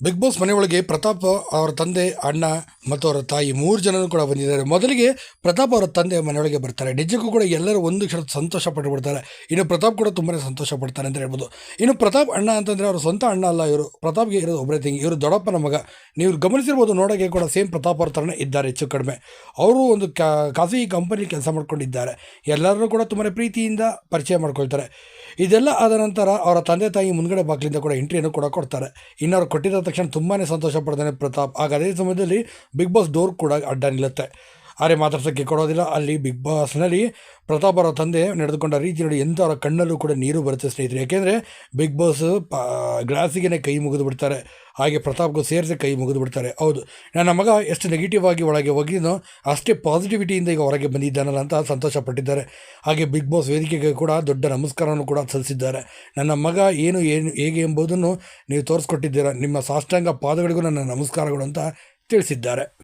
Big boss ಮನೆಯೊಳಗೆ ಪ್ರತಾಪ್ ಅವರ ತಂದೆ ಅಣ್ಣ ಮತ್ತು ಅವರ ತಾಯಿ ಮೂರು ಜನರು ಕೂಡ ಬಂದಿದ್ದಾರೆ. ಮೊದಲಿಗೆ ಪ್ರತಾಪ್ ಅವರ ತಂದೆ ಮನೆಯೊಳಗೆ ಬರ್ತಾರೆ. ನಿಜಕ್ಕೂ ಕೂಡ ಎಲ್ಲರೂ ಒಂದು ಕ್ಷಣ ಸಂತೋಷ ಪಟ್ಟು ಬಿಡ್ತಾರೆ ಇನ್ನು ಪ್ರತಾಪ್ ಕೂಡ ತುಂಬಾ ಸಂತೋಷ ಪಡ್ತಾರೆ ಅಂತ ಹೇಳ್ಬೋದು. ಇನ್ನು ಪ್ರತಾಪ್ ಅಣ್ಣ ಅಂತಂದರೆ ಅವರು ಸ್ವಂತ ಅಣ್ಣ ಅಲ್ಲ, ಇವರು ಪ್ರತಾಪ್ಗೆ ಇರೋದು ಒಬ್ಬರೇ ತಿಂಗಿ, ಇವರು ದೊಡ್ಡಪ್ಪನ ಮಗ. ನೀವು ಗಮನಿಸಿರ್ಬೋದು, ನೋಡೋಕೆ ಕೂಡ ಸೇಮ್ ಪ್ರತಾಪ್ ಅವ್ರ ಥರನೇ ಇದ್ದಾರೆ ಹೆಚ್ಚು ಕಡಿಮೆ. ಅವರು ಒಂದು ಖಾಸಗಿ ಕಂಪನಿ ಕೆಲಸ ಮಾಡ್ಕೊಂಡಿದ್ದಾರೆ. ಎಲ್ಲರನ್ನೂ ಕೂಡ ತುಂಬಾ ಪ್ರೀತಿಯಿಂದ ಪರಿಚಯ ಮಾಡ್ಕೊಳ್ತಾರೆ. ಇದೆಲ್ಲ ಆದ ನಂತರ ಅವರ ತಂದೆ ತಾಯಿ ಮುಂದ್ಗಡೆ ಬಾಗಿಲಿಂದ ಕೂಡ ಎಂಟ್ರಿಯನ್ನು ಕೂಡ ಕೊಡ್ತಾರೆ. ಇನ್ನು ಅವ್ರು ಕೊಟ್ಟಿದ ತಕ್ಷಣ ತುಂಬಾ ಸಂತೋಷ ಪಡ್ತಾನೆ ಪ್ರತಾಪ್. ಆಗ ಅದೇ ಸಮಯದಲ್ಲಿ ಬಿಗ್ ಬಾಸ್ ಡೋರ್ ಕೂಡ ಅಡ್ಡ ನಿಲ್ಲುತ್ತೆ. ಆದರೆ ಮಾತಾಡ್ಸೋಕ್ಕೆ ಕೊಡೋದಿಲ್ಲ. ಅಲ್ಲಿ ಬಿಗ್ ಬಾಸ್ನಲ್ಲಿ ಪ್ರತಾಪ್ ಅವರ ತಂದೆ ನಡೆದುಕೊಂಡ ರೀತಿ ನೋಡಿ ಎಂಥವರ ಕಣ್ಣಲ್ಲೂ ಕೂಡ ನೀರು ಬರುತ್ತೆ ಸ್ನೇಹಿತರೆ. ಯಾಕೆಂದರೆ ಬಿಗ್ ಬಾಸ್ ಪ ಕೈ ಮುಗಿದು ಬಿಡ್ತಾರೆ. ಹಾಗೆ ಪ್ರತಾಪ್ಗೂ ಸೇರಿಸಿ ಕೈ ಮುಗಿದು ಬಿಡ್ತಾರೆ. ಹೌದು. ನನ್ನ ಮಗ ಎಷ್ಟು ನೆಗೆಟಿವ್ ಆಗಿ ಒಳಗೆ ಹೋಗಿದ್ದೋ ಅಷ್ಟೇ ಪಾಸಿಟಿವಿಟಿಯಿಂದ ಈಗ ಹೊರಗೆ ಬಂದಿದ್ದಾನಲ್ಲ ಅಂತ ಸಂತೋಷ ಪಟ್ಟಿದ್ದಾರೆ. ಹಾಗೆ ಬಿಗ್ ಬಾಸ್ ವೇದಿಕೆಗೆ ಕೂಡ ದೊಡ್ಡ ನಮಸ್ಕಾರವನ್ನು ಕೂಡ ಸಲ್ಲಿಸಿದ್ದಾರೆ. ನನ್ನ ಮಗ ಏನು ಏನು, ಹೇಗೆ ಎಂಬುದನ್ನು ನೀವು ತೋರಿಸ್ಕೊಟ್ಟಿದ್ದೀರಾ? ನಿಮ್ಮ ಸಾಷ್ಟಾಂಗ ಪಾದಗಳಿಗೂ ನನ್ನ ನಮಸ್ಕಾರಗಳು ಅಂತ ತಿಳಿಸಿದ್ದಾರೆ.